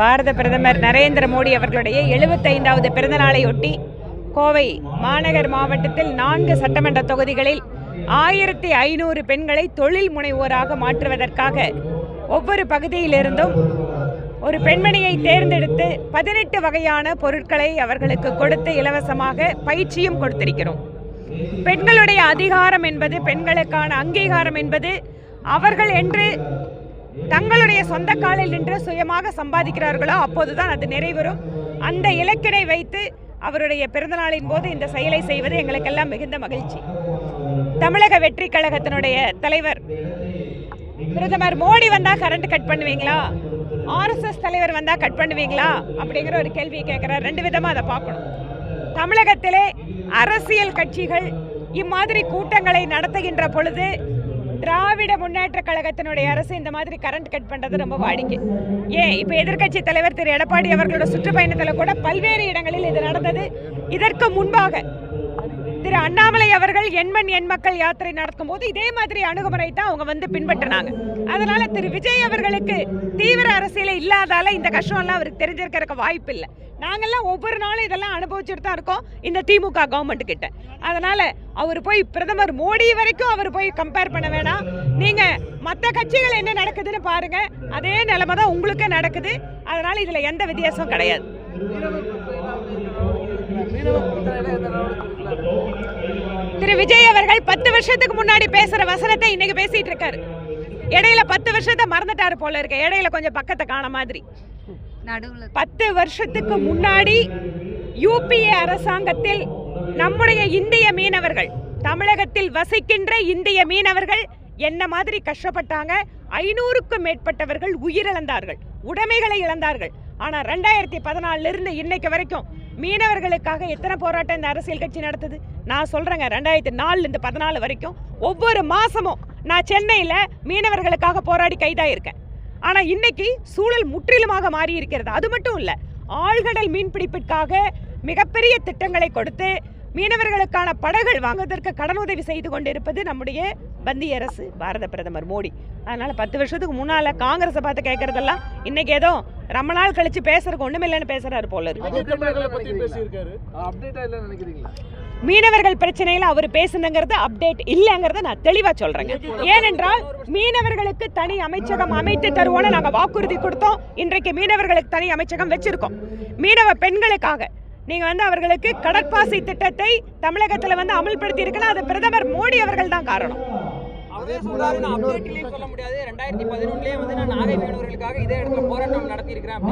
பாரத பிரதமர் நரேந்திர மோடி அவர்களுடைய எழுபத்தைந்தாவது பிறந்தநாளையொட்டி கோவை மாநகர் மாவட்டத்தில் நான்கு சட்டமன்ற தொகுதிகளில் ஆயிரத்தி ஐநூறு பெண்களை தொழில் முனைவோராக மாற்றுவதற்காக ஒவ்வொரு பகுதியிலிருந்தும் ஒரு பெண்மணியை தேர்ந்தெடுத்து பதினெட்டு வகையான பொருட்களை அவர்களுக்கு கொடுத்து இலவசமாக பயிற்சியும் கொடுத்திருக்கிறோம். பெண்களுடைய அதிகாரம் என்பது பெண்களுக்கான அங்கீகாரம் என்பது அவர்கள் என்று தங்களுடைய சொந்த காலில் நின்று சுயமாக சம்பாதிக்கிறார்களோ அப்போதுதான் அது நிறைவரும் அந்த இலக்கினை வைத்து அவருடைய பிறந்தநாளின் போது இந்த செயலை செய்வது எங்களுக்கெல்லாம் மிகுந்த மகிழ்ச்சி. தமிழக வெற்றி கழகத்தினுடைய தலைவர் பிரதமர் மோடி வந்தா கரண்ட் கட் பண்ணுவீங்களா? ஆர்எஸ்எஸ் தலைவர் வந்தா கட் பண்ணுவீங்களா? அப்படிங்கிற ஒரு கேள்வியை கேட்கிறார். ரெண்டு விதமாக அதை பார்க்கணும். தமிழகத்திலே அரசியல் கட்சிகள் இம்மாதிரி கூட்டங்களை நடத்துகின்ற பொழுது திராவிட முன்னேற்ற கழகத்தினுடைய அரசு இந்த மாதிரி கரண்ட் கட் பண்றது ரொம்ப வாடிக்கை. ஏன் இப்போ எதிர்க்கட்சி தலைவர் திரு. எடப்பாடி அவர்களோட சுற்றுப்பயணத்தில் கூட பல்வேறு இடங்களில் இது நடந்தது. இதற்கு முன்பாக திரு. அண்ணாமலை அவர்கள் எண்மண் எண் மக்கள் யாத்திரை நடக்கும் போது இதே மாதிரி அணுகுமுறை தான் அவங்க வந்து பின்பற்றினாங்க. அதனால திரு. விஜய் அவர்களுக்கு தீவிர அரசியலே இல்லாதால இந்த கஷ்டம்லாம் அவருக்கு தெரிஞ்சிருக்கிறதுக்கு வாய்ப்பு இல்லை நாங்கெல்லாம் ஒவ்வொரு நாளும் இதெல்லாம் அனுபவிச்சுட்டு தான் இருக்கோம் இந்த திமுக கவர்மெண்ட் கிட்ட. அதனால அவர் போய் பிரதமர் மோடி வரைக்கும் அவர் போய் கம்பேர் பண்ண வேணாம். நீங்க மற்ற கட்சிகள் என்ன நடக்குதுன்னு பாருங்க. அதே நிலைமை தான் உங்களுக்கே நடக்குது. அதனால இதுல எந்த வித்தியாசம் கிடையாது. திரு விஜய் அவர்கள் பத்து வருஷத்துக்கு முன்னாடி பேசுற வசனத்தை இன்னைக்கு பேசிட்டு இருக்காரு. இடையில பத்து வருஷத்தை மறந்துட்டாரு போல இருக்கு. இடையில கொஞ்சம் பக்கத்தை காண மாதிரி. நடுவில் பத்து வருஷத்துக்கு முன்னாடி யூபிஏ அரசாங்கத்தில் நம்முடைய இந்திய மீனவர்கள் தமிழகத்தில் வசிக்கின்ற இந்திய மீனவர்கள் என்ன மாதிரி கஷ்டப்பட்டாங்க? ஐநூறுக்கும் மேற்பட்டவர்கள் உயிரிழந்தார்கள் உடைமைகளை இழந்தார்கள். ஆனால் ரெண்டாயிரத்தி பதினாலிருந்து இன்னைக்கு வரைக்கும் மீனவர்களுக்காக எத்தனை போராட்டம் இந்த அரசியல் கட்சி நடத்துது? நான் சொல்கிறேங்க ரெண்டாயிரத்தி நாலுலேருந்து பதினாலு வரைக்கும் ஒவ்வொரு மாதமும் நான் சென்னையில் மீனவர்களுக்காக போராடி கைதாயிருக்கேன். ஆனா இன்னைக்கு சூழல் முற்றிலுமாக மாறி இருக்கிறது. அது மட்டும் இல்ல ஆழ்கடல் மீன்பிடிப்பிற்காக மிகப்பெரிய திட்டங்களை கொடுத்து மீனவர்களுக்கான படகுகள் வாங்குவதற்கு கடனுதவி செய்து கொண்டிருப்பது நம்முடைய பந்திய அரசு பாரத பிரதமர் மோடி. அதனால பத்து வருஷத்துக்கு முன்னால காங்கிரஸை பார்த்து கேட்கறதெல்லாம் இன்னைக்கு ஏதோ ரொம்ப நாள் கழிச்சு பேசுறதுக்கு ஒன்றுமில்லைன்னு பேசுறாரு போல இருக்கு. மீனவர்கள் பிரச்சனையில அவர் பேசுனங்கிறது அப்டேட் இல்லைங்கிறத நான் தெளிவா சொல்றேங்க. ஏனென்றால் மீனவர்களுக்கு தனி அமைச்சகம் அமைத்து தருவோம்னு நாங்க வாக்குறுதி கொடுத்தோம். இன்றைக்கு மீனவர்களுக்கு தனி அமைச்சகம் வச்சிருக்கோம். மீனவ பெண்களுக்காக நீங்க வந்து அவர்களுக்கு கடற்பாசி திட்டத்தை தமிழகத்துல வந்து அமல்படுத்தி இருக்கலாம் அது பிரதமர் மோடி அவர்கள் தான் காரணம். அவரே சொல்ல முடியாது. ரெண்டாயிரத்தி பதினொன்னுலயே வந்து நான் நாகை மீனவர்களுக்காக இதே இடத்துல போராட்டம் நடத்தி இருக்கிறேன்